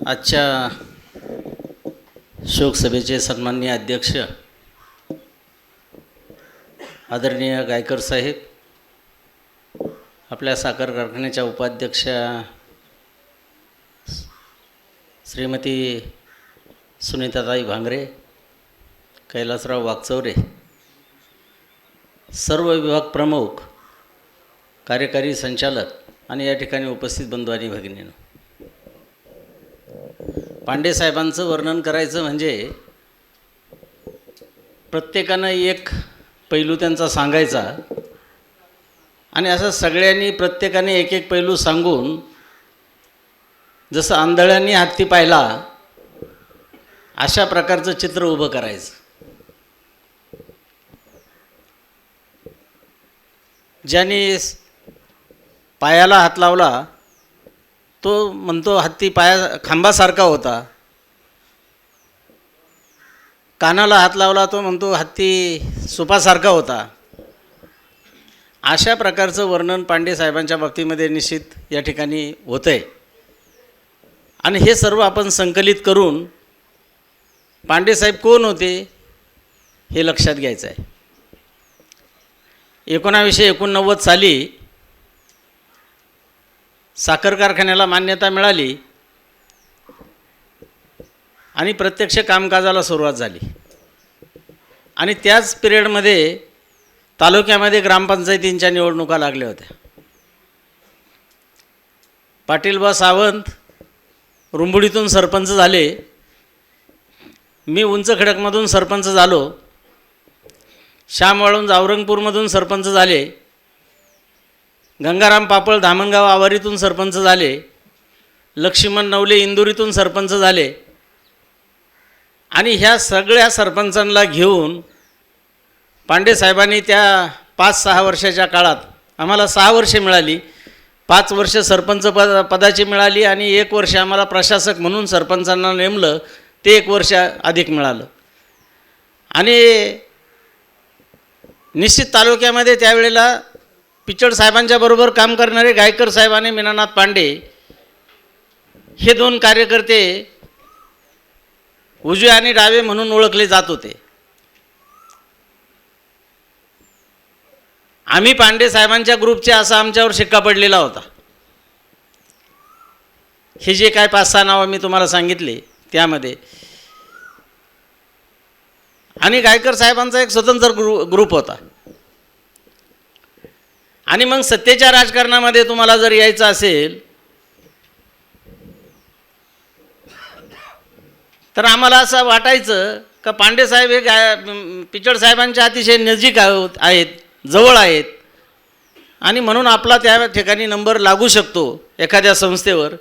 आजच्या शोकसभेचे सन्माननीय अध्यक्ष आदरणीय गायकर साहेब आपल्या साखर कारखान्याच्या उपाध्यक्षा श्रीमती सुनीताताई भांगरे कैलासराव वागचौरे सर्व विभाग प्रमुख कार्यकारी संचालक आणि या ठिकाणी उपस्थित बंधू आणि भगिनीनं. पांडे साहेबांचं वर्णन करायचं म्हणजे प्रत्येकानं एक पैलू त्यांचा सांगायचा आणि असं सगळ्यांनी प्रत्येकाने एक एक पैलू सांगून जसं आंधळ्यांनी हत्ती पाहिला अशा प्रकारचं चित्र उभं करायचं. ज्यांनी पायाला हात लावला तो म्हणतो हत्ती पाया खांबासारखा होता. कानाला हात लावला तो म्हणतो हत्ती सुपासारखा होता. अशा प्रकारचं वर्णन पांडे साहेबांच्या बाबतीमध्ये निश्चित या ठिकाणी होतं आहे आणि हे सर्व आपण संकलित करून पांडे साहेब कोण होते हे लक्षात घ्यायचं आहे एकोणावीसशे एकोणनव्वद साली साखर कारखान्याला मान्यता मिळाली आणि प्रत्यक्ष कामकाजाला सुरुवात झाली. आणि त्याच पिरियडमध्ये तालुक्यामध्ये ग्रामपंचायतींच्या निवडणुका लागल्या होत्या. पाटीलबा सावंत रुंबुडीतून सरपंच झाले. मी उंच खडकमधून सरपंच झालो. श्याम वाळून जावरंगपूरमधून सरपंच झाले. गंगाराम पापळ धामणगाव आवारीतून सरपंच झाले. लक्ष्मण नवले इंदुरीतून सरपंच झाले. आणि ह्या सगळ्या सरपंचांना घेऊन पांडे साहेबांनी त्या पाच सहा वर्षाच्या काळात आम्हाला सहा वर्षे मिळाली. पाच वर्ष सरपंच पद पदाची मिळाली आणि एक वर्ष आम्हाला प्रशासक म्हणून सरपंचांना नेमलं ते एक वर्ष अधिक मिळालं. आणि निश्चित तालुक्यामध्ये त्यावेळेला पिचड साहेबांच्या बरोबर काम करणारे गायकर साहेब आणि मीनानाथ पांडे हे दोन कार्यकर्ते उजवे आणि डावे म्हणून ओळखले जात होते. आम्ही पांडे साहेबांच्या ग्रुपचे असा आमच्यावर शिक्का पडलेला होता. हे जे काय पाच सहा नावं मी तुम्हाला सांगितले त्यामध्ये. आणि गायकर साहेबांचा एक स्वतंत्र ग्रु ग्रुप होता. आणि मग सत्तेच्या राजकारणामध्ये तुम्हाला जर यायचं असेल तर आम्हाला असं वाटायचं का पांडे साहेब हे गाय पिचड साहेबांच्या अतिशय नजीक आहोत आहेत जवळ आहेत. आणि म्हणून आपला त्या ठिकाणी नंबर लागू शकतो एखाद्या संस्थेवर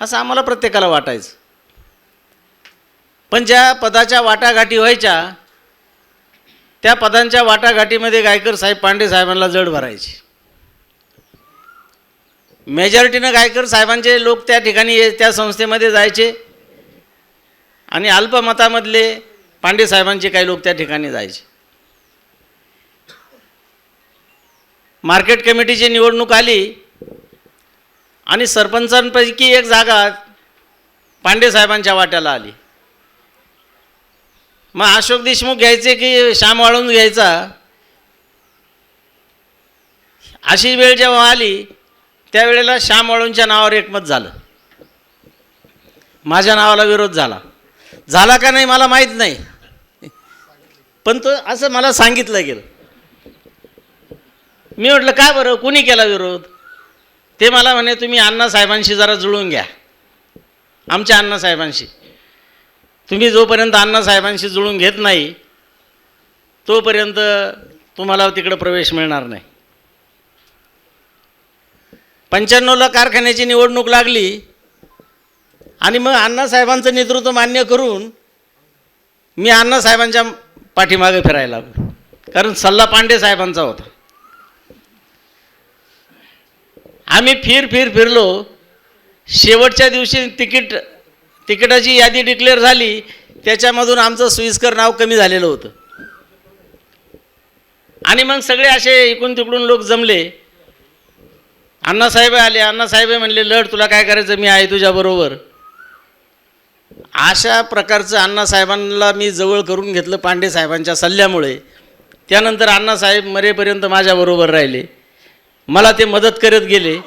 असं आम्हाला प्रत्येकाला वाटायचं. पण ज्या पदाच्या वाटाघाटी व्हायच्या त्या पदांच्या वाटाघाटीमध्ये गायकर साहेब पांडे साहेबांना जड भरायची. मेजॉरिटीनं गायकर साहेबांचे लोक त्या ठिकाणी त्या संस्थेमध्ये जायचे. आणि अल्पमतामधले पांडे साहेबांचे काही लोक त्या ठिकाणी जायचे. मार्केट कमिटीची निवडणूक आली आणि सरपंचांपैकी एक जागा पांडे साहेबांच्या वाट्याला आली. मग अशोक देशमुख घ्यायचे की श्याम वाळून घ्यायचा? अशी वेळ जेव्हा आली त्यावेळेला श्याम वाळूंच्या नावावर एकमत झालं. माझ्या नावाला विरोध झाला. झाला का नाही मला माहीत नाही. पण तो असं मला सांगितलं गेलं. मी म्हटलं काय बरं? कुणी केला विरोध? ते मला म्हणे तुम्ही अण्णासाहेबांशी जरा जुळून घ्या. आमच्या अण्णासाहेबांशी तुम्ही जोपर्यंत अण्णासाहेबांशी जुळून घेत नाही तोपर्यंत तुम्हाला तिकडं प्रवेश मिळणार नाही. पंच्याण्णवला कारखान्याची निवडणूक लागली आणि मग अण्णासाहेबांचं नेतृत्व मान्य करून मी अण्णासाहेबांच्या पाठीमागे फिरायला लागलो. कारण सल्ला पांडे साहेबांचा होता. आम्ही फिर फिर फिरलो. शेवटच्या दिवशी तिकीट तिकिटाची यादी डिक्लेअर झाली. त्याच्यामधून आमचं सोयीस्कर नाव कमी झालेलं होतं. आणि मग सगळे असे इकडून तिकडून लोक जमले. अण्णासाहेब आले अण्णासाहेब म्हणले लढ तुला काय करायचं? मी आहे तुझ्याबरोबर अशा प्रकारचं अण्णासाहेबांना मी जवळ करून घेतलं पांडे साहेबांच्या सल्ल्यामुळे. त्यानंतर अण्णासाहेब मरेपर्यंत माझ्याबरोबर राहिले. मला ते मदत करत गेले.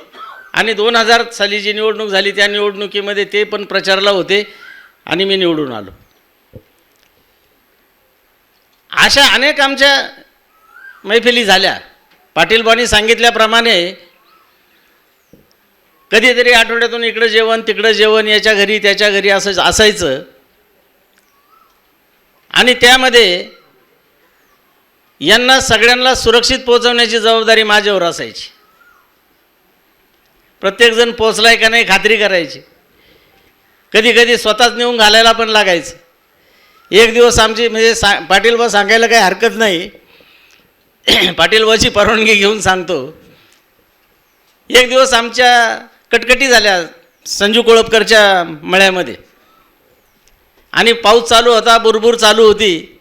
आणि दोन हजार साली जी निवडणूक झाली त्या निवडणुकीमध्ये ते पण प्रचारला होते आणि मी निवडून आलो. अशा अनेक आमच्या मैफिली झाल्या. पाटील बाणी सांगितल्याप्रमाणे कधीतरी आठवड्यातून इकडं जेवण तिकडं जेवण याच्या घरी त्याच्या घरी असं असायचं. आणि त्यामध्ये यांना सगळ्यांना सुरक्षित पोहोचवण्याची जबाबदारी माझ्यावर असायची. प्रत्येकजण पोचलाय का नाही खात्री करायची. कधी कधी स्वतःच नेऊन घालायला पण लागायचं. एक दिवस आमची म्हणजे सा पाटील बा सांगायला काही हरकत नाही. पाटील बाची परवानगी घेऊन सांगतो. एक दिवस आमच्या कटकटी झाल्या संजू कोळपकरच्या मळ्यामध्ये. आणि पाऊस चालू होता बुरबुर चालू होती.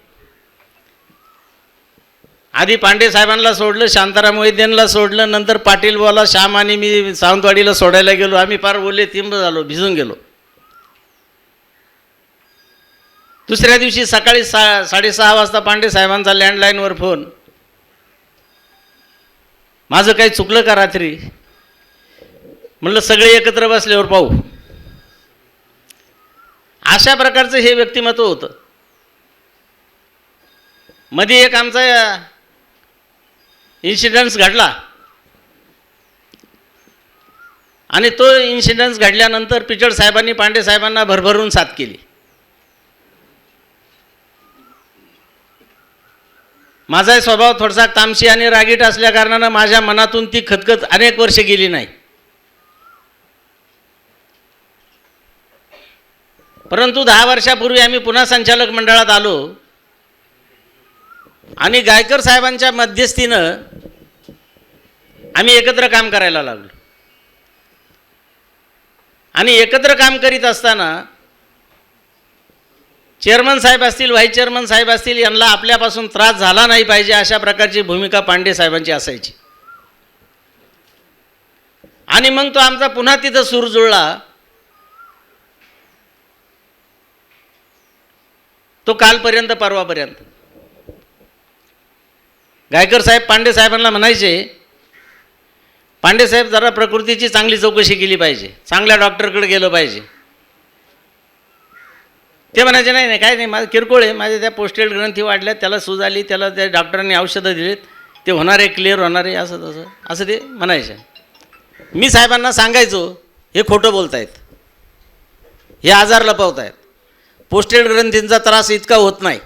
आधी पांडे साहेबांना सोडलं शांताराम वैद्यांना सोडलं नंतर पाटील बोला श्याम आणि मी सावंतवाडीला सोडायला गेलो. आम्ही फार ओले तिंब झालो भिजून गेलो. दुसऱ्या दिवशी सकाळी सा साडेसहा वाजता पांडे साहेबांचा लँडलाईनवर फोन माझं काही चुकलं का रात्री? म्हणलं सगळे एकत्र बसल्यावर पाहू. अशा प्रकारचं हे व्यक्तिमत्व होतं. मध्ये एक आमचा इन्सिडन्स घडला. आणि तो इन्सिडन्स घडल्यानंतर पिचड साहेबांनी पांडे साहेबांना भरभरून साथ केली. माझा स्वभाव थोडासा तामशी आणि रागीट असल्या कारणानं माझ्या मनातून ती खतखत अनेक वर्ष गेली नाही. परंतु दहा वर्षापूर्वी आम्ही पुन्हा संचालक मंडळात आलो. आणि गायकर साहेबांच्या मध्यस्थीनं आम्ही एकत्र काम करायला लागलो. आणि एकत्र काम करीत असताना चेअरमन साहेब असतील व्हाईस चेअरमन साहेब असतील यांना आपल्यापासून त्रास झाला नाही पाहिजे अशा प्रकारची भूमिका पांडे साहेबांची असायची. आणि मग तो आमचा पुन्हा तिथं सूर जुळला. तो कालपर्यंत परवापर्यंत. गायकर साहेब पांडे साहेबांना म्हणायचे पांडे साहेब जरा प्रकृतीची चांगली चौकशी केली पाहिजे चांगल्या डॉक्टरकडे गेलं पाहिजे. ते म्हणायचे नाही नाही काय नाही माझं किरकोळ आहे माझ्या त्या पोस्टेड ग्रंथी वाढल्या त्याला सूज आली त्याला त्या डॉक्टरांनी औषधं दिलीत ते होणार आहे क्लिअर होणार आहे असं तसं. असं ते म्हणायचे. मी साहेबांना सांगायचो हे खोटं बोलतायत. हे आजार लपवत आहेत पोस्टेड ग्रंथींचा त्रास इतका होत नाही.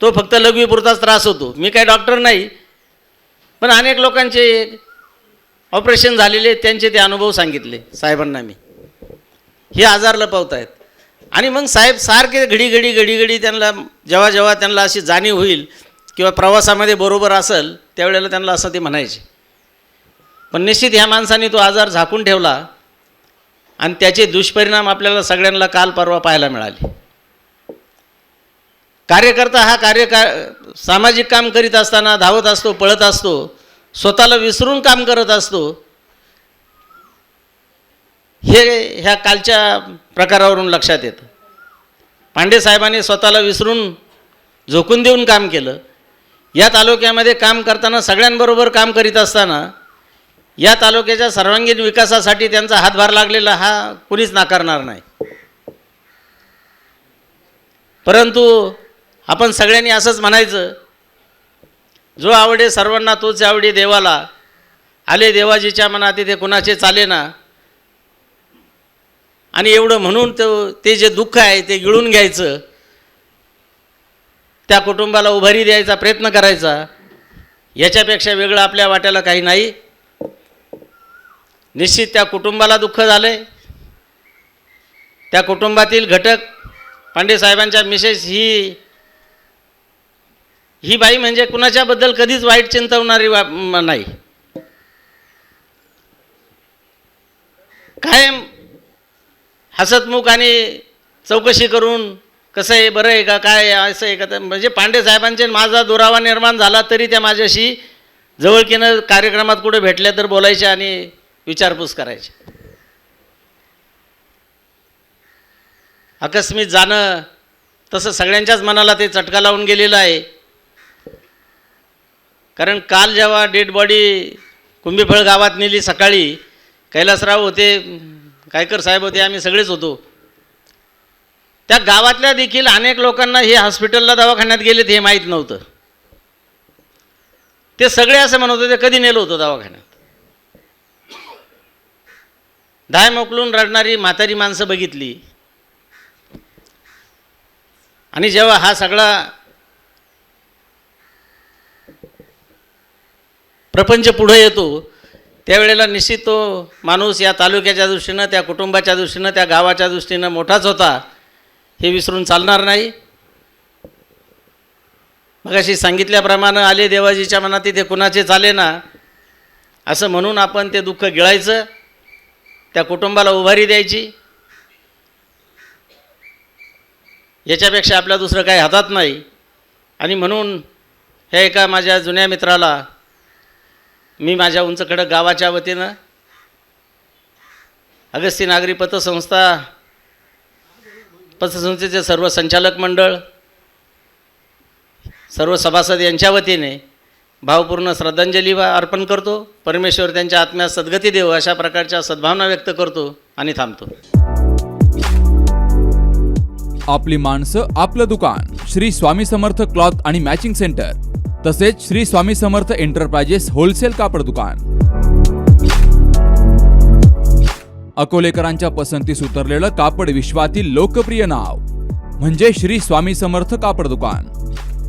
तो फक्त लघवीपुरताच त्रास होतो. मी काय डॉक्टर नाही पण अनेक लोकांचे ऑपरेशन झालेले आहेत, त्यांचे ते अनुभव सांगितले साहेबांना मी. हे आजार लपवत आहेत आणि मग साहेब सारखे घडी घडी घडी घडी त्यांना जेव्हा जेव्हा त्यांना अशी जाणीव होईल किंवा प्रवासामध्ये बरोबर असेल त्यावेळेला त्यांना असं ते म्हणायचे. पण निश्चित ह्या माणसाने तो आजार झाकून ठेवला आणि त्याचे दुष्परिणाम आपल्याला सगळ्यांना काल परवा पाहायला मिळाले. कार्यकर्ता हा कार्य का सामाजिक काम करीत असताना धावत असतो पळत असतो स्वतःला विसरून काम करत असतो. हे ह्या कालच्या प्रकारावरून लक्षात येतं. पांडे साहेबांनी स्वतःला विसरून झोकून देऊन काम केलं. या तालुक्यामध्ये काम करताना सगळ्यांबरोबर काम करीत असताना या तालुक्याच्या सर्वांगीण विकासासाठी त्यांचा हातभार लागलेला हा कुणीच नाकारणार नाही. परंतु आपण सगळ्यांनी असंच म्हणायचं जो आवडे सर्वांना तोच आवडी देवाला. आले देवाजीच्या मनात ते कुणाचे चाले ना. आणि एवढं म्हणून तो ते जे दुःख आहे ते गिळून घ्यायचं. त्या कुटुंबाला उभारी द्यायचा प्रयत्न करायचा. याच्यापेक्षा वेगळं आपल्या वाट्याला काही नाही. निश्चित त्या कुटुंबाला दुःख झालं आहे त्या कुटुंबातील घटक पांडे साहेबांच्या मिसेस ही ही बाई म्हणजे कुणाच्याबद्दल कधीच वाईट चिंतवणारी वा नाही. कायम हसतमुख आणि चौकशी करून कसं आहे बरं आहे का काय असं आहे का तर म्हणजे पांडे साहेबांचे माझा दुरावा निर्माण झाला तरी त्या माझ्याशी जवळकीनं कार्यक्रमात कुठे भेटल्या तर बोलायचे आणि विचारपूस करायची. आकस्मित जाणं तसं सगळ्यांच्याच मनाला ते चटका लावून गेलेलं आहे. कारण काल जेव्हा डेड बॉडी कुंभीफळ गावात नेली सकाळी कैलासराव होते कायकर साहेब होते आम्ही सगळेच होतो. त्या गावातल्या देखील अनेक लोकांना हे हॉस्पिटलला दवाखान्यात गेलेत हे माहीत नव्हतं. ते सगळे असं म्हणत होते कधी नेलं होतं दवाखान्यात? धाय मोकलून रडणारी म्हातारी माणसं बघितली. आणि जेव्हा हा सगळा प्रपंच पुढे येतो त्यावेळेला निश्चित तो माणूस या तालुक्याच्या दृष्टीनं त्या कुटुंबाच्या दृष्टीनं त्या गावाच्या दृष्टीनं मोठाच होता हे विसरून चालणार नाही. मग अशी सांगितल्याप्रमाणे आले देवाजीच्या मनात ते कुणाचे चाले ना? असं म्हणून आपण ते दुःख गिळायचं. त्या कुटुंबाला उभारी द्यायची. याच्यापेक्षा आपल्या दुसरं काही हातात नाही. आणि म्हणून हे एका माझ्या जुन्या मित्राला मी माझ्या उंच खडक गावाच्या वतीनं अगस्ती नागरी पतसंस्था पतसंस्थेचे सर्व संचालक मंडळ सर्व सभासद यांच्या वतीने भावपूर्ण श्रद्धांजली अर्पण करतो. परमेश्वर त्यांच्या आत्म्या सद्गती देव अशा प्रकारच्या सद्भावना व्यक्त करतो आणि थांबतो. आपली माणसं आपलं दुकान श्री स्वामी समर्थ क्लॉथ आणि मॅचिंग सेंटर तसेच श्री स्वामी समर्थ एंटरप्राइजेस होलसेल कापड दुकान. अकोलेकरांच्या पसंतीस उतरलेलं कापड विश्वातील लोकप्रिय नाव म्हणजे श्री स्वामी समर्थ कापड दुकान.